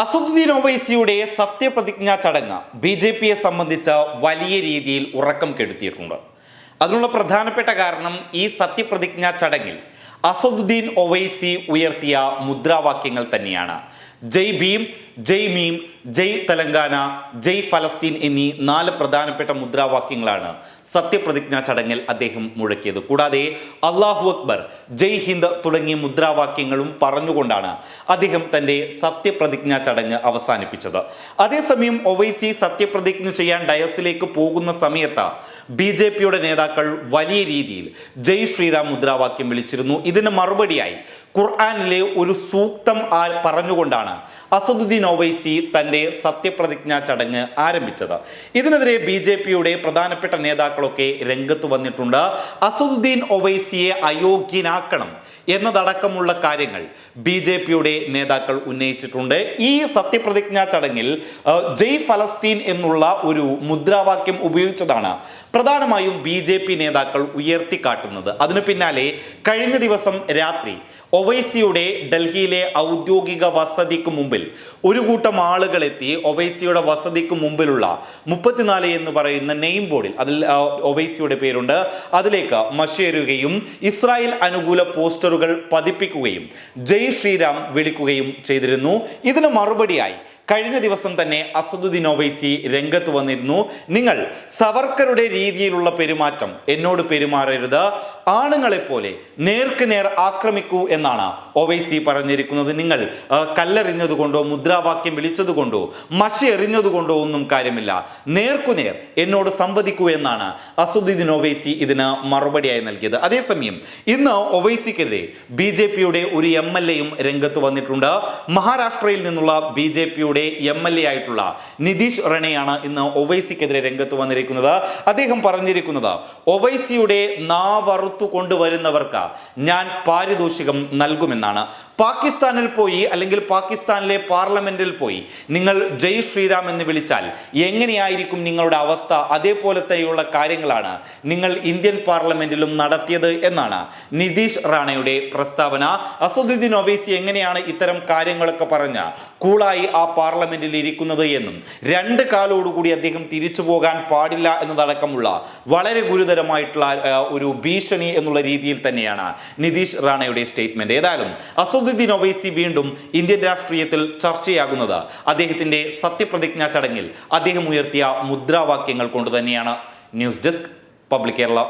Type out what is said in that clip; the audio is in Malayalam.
അസദുദ്ദീൻ ഒവൈസിയുടെ സത്യപ്രതിജ്ഞാ ചടങ്ങ് ബി ജെ പിയെ സംബന്ധിച്ച് വലിയ രീതിയിൽ ഉറക്കം കെടുത്തിയിട്ടുണ്ട്. അതിനുള്ള പ്രധാനപ്പെട്ട കാരണം ഈ സത്യപ്രതിജ്ഞാ ചടങ്ങിൽ അസദുദ്ദീൻ ഒവൈസി ഉയർത്തിയ മുദ്രാവാക്യങ്ങൾ തന്നെയാണ്. ജയ് ഭീം ജയ് മീം ജയ് തെലങ്കാന ജയ് ഫലസ്തീൻ എന്നീ നാല് പ്രധാനപ്പെട്ട മുദ്രാവാക്യങ്ങളാണ് സത്യപ്രതിജ്ഞാ ചടങ്ങിൽ അദ്ദേഹം മുഴക്കിയത്. കൂടാതെ അള്ളാഹു അക്ബർ ജയ് ഹിന്ദ് തുടങ്ങിയ മുദ്രാവാക്യങ്ങളും പറഞ്ഞുകൊണ്ടാണ് അദ്ദേഹം തന്റെ സത്യപ്രതിജ്ഞാ ചടങ്ങ് അവസാനിപ്പിച്ചത്. അതേസമയം ഒവൈസി സത്യപ്രതിജ്ഞ ചെയ്യാൻ ഡയസിലേക്ക് പോകുന്ന സമയത്ത് ബി ജെ പിയുടെ നേതാക്കൾ വലിയ രീതിയിൽ ജയ് ശ്രീറാം മുദ്രാവാക്യം വിളിച്ചിരുന്നു. ഇതിന് മറുപടിയായി ഖുർആാനിലെ ഒരു സൂക്തം ആ പറഞ്ഞുകൊണ്ടാണ് അസദുദ്ദീൻ ഒവൈസി തന്റെ സത്യപ്രതിജ്ഞാ ചടങ്ങ് ആരംഭിച്ചത്. ഇതിനെതിരെ ബി ജെ പിയുടെ പ്രധാനപ്പെട്ട നേതാക്കളൊക്കെ രംഗത്ത് വന്നിട്ടുണ്ട്. അസുദ്ദീൻ ഒവൈസിയെ അയോഗ്യനാക്കണം എന്നതടക്കമുള്ള കാര്യങ്ങൾ ബി ജെ പിയുടെ നേതാക്കൾ ഉന്നയിച്ചിട്ടുണ്ട്. ഈ സത്യപ്രതിജ്ഞാ ചടങ്ങിൽ ജയ് ഫലസ്തീൻ എന്നുള്ള ഒരു മുദ്രാവാക്യം ഉപയോഗിച്ചതാണ് പ്രധാനമായും ബി ജെ പി നേതാക്കൾ ഉയർത്തിക്കാട്ടുന്നത്. അതിനു പിന്നാലെ കഴിഞ്ഞ ദിവസം രാത്രി ഒവൈസിയുടെ ഡൽഹിയിലെ ഔദ്യോഗിക വസതിക്ക് മുമ്പിൽ ഒരു കൂട്ടം ആളുകളെത്തി ഒവൈസിയുടെ വസതിക്ക് മുമ്പിലുള്ള മുപ്പത്തിനാല് എന്ന് പറയുന്ന നെയിം ബോർഡിൽ അതിൽ ഒവൈസിയുടെ പേരുണ്ട് അതിലേക്ക് മഷേരുകയും ഇസ്രായേൽ അനുകൂല പോസ്റ്ററുകൾ പതിപ്പിക്കുകയും ജയ് ശ്രീരാം വിളിക്കുകയും ചെയ്തിരുന്നു ഇതിന് മറുപടിയായി കഴിഞ്ഞ ദിവസം തന്നെ അസദുദ്ദീൻ ഒവൈസി രംഗത്ത് വന്നിരുന്നു. നിങ്ങൾ സവർക്കറുടെ രീതിയിലുള്ള പെരുമാറ്റം എന്നോട് പെരുമാറരുത്. ആണുങ്ങളെ പോലെ നേർക്ക് നേർ ആക്രമിക്കൂ എന്നാണ് ഒവൈസി പറഞ്ഞിരിക്കുന്നത്. നിങ്ങൾ കല്ലെറിഞ്ഞതുകൊണ്ടോ മുദ്രാവാക്യം വിളിച്ചതുകൊണ്ടോ മഷി എറിഞ്ഞതുകൊണ്ടോ ഒന്നും കാര്യമില്ല. നേർക്കുനേർ എന്നോട് സംവദിക്കൂ എന്നാണ് അസുദ്ദീൻ ഒവൈസി ഇതിന് മറുപടിയായി നൽകിയത്. അതേസമയം ഇന്ന് ഒവൈസിക്കെതിരെ ബി ജെ പിയുടെ ഒരു എം എൽ എയും രംഗത്ത് വന്നിട്ടുണ്ട്. മഹാരാഷ്ട്രയിൽ നിന്നുള്ള ബി ജെ പിയുടെ എം എൽ എ ആയിട്ടുള്ള നിതീഷ് റണയാണ് ഇന്ന് ഒവൈസിക്കെതിരെ രംഗത്ത് വന്നിരിക്കുന്നത്. അദ്ദേഹം പറഞ്ഞിരിക്കുന്നത് ഒവൈസിയുടെ നാവറുത്തു കൊണ്ടുവരുന്നവർക്ക് ഞാൻ പാരിതോഷികം നൽകുമെന്നാണ്. പാകിസ്ഥാനിൽ പോയി അല്ലെങ്കിൽ പാകിസ്ഥാനിലെ പാർലമെന്റിൽ പോയി നിങ്ങൾ ജയ് ശ്രീറാം എന്ന് വിളിച്ചാൽ എങ്ങനെയായിരിക്കും നിങ്ങളുടെ അവസ്ഥ? അതേപോലത്തെയുള്ള കാര്യങ്ങളാണ് നിങ്ങൾ ഇന്ത്യൻ പാർലമെന്റിലും നടത്തിയത് എന്നാണ് നിതീഷ് റാണയുടെ പ്രസ്താവന. അസുദ്ദീൻ ഒവൈസി എങ്ങനെയാണ് ഇത്തരം കാര്യങ്ങളൊക്കെ പറഞ്ഞ? കൂളായി ആ പാർലമെന്റിൽ ഇരിക്കുന്നത് എന്നും രണ്ട് കാലോടുകൂടി അദ്ദേഹം തിരിച്ചു പോകാൻ പാടില്ല എന്നതടക്കമുള്ള വളരെ ഗുരുതരമായിട്ടുള്ള ഒരു ഭീഷണി എന്നുള്ള രീതിയിൽ തന്നെയാണ് നിതീഷ് റാണയുടെ സ്റ്റേറ്റ്മെന്റ്. ഏതായാലും അസുദ്ദീൻ ഒവൈസി വീണ്ടും ഇന്ത്യൻ രാഷ്ട്രീയത്തിൽ ചർച്ചയാകുന്നത് അദ്ദേഹത്തിന്റെ സത്യപ്രതിജ്ഞാ ചടങ്ങിൽ അദ്ദേഹം ഉയർത്തിയ മുദ്രാവാക്യങ്ങൾ കൊണ്ട് തന്നെയാണ്. News desk public Kerala.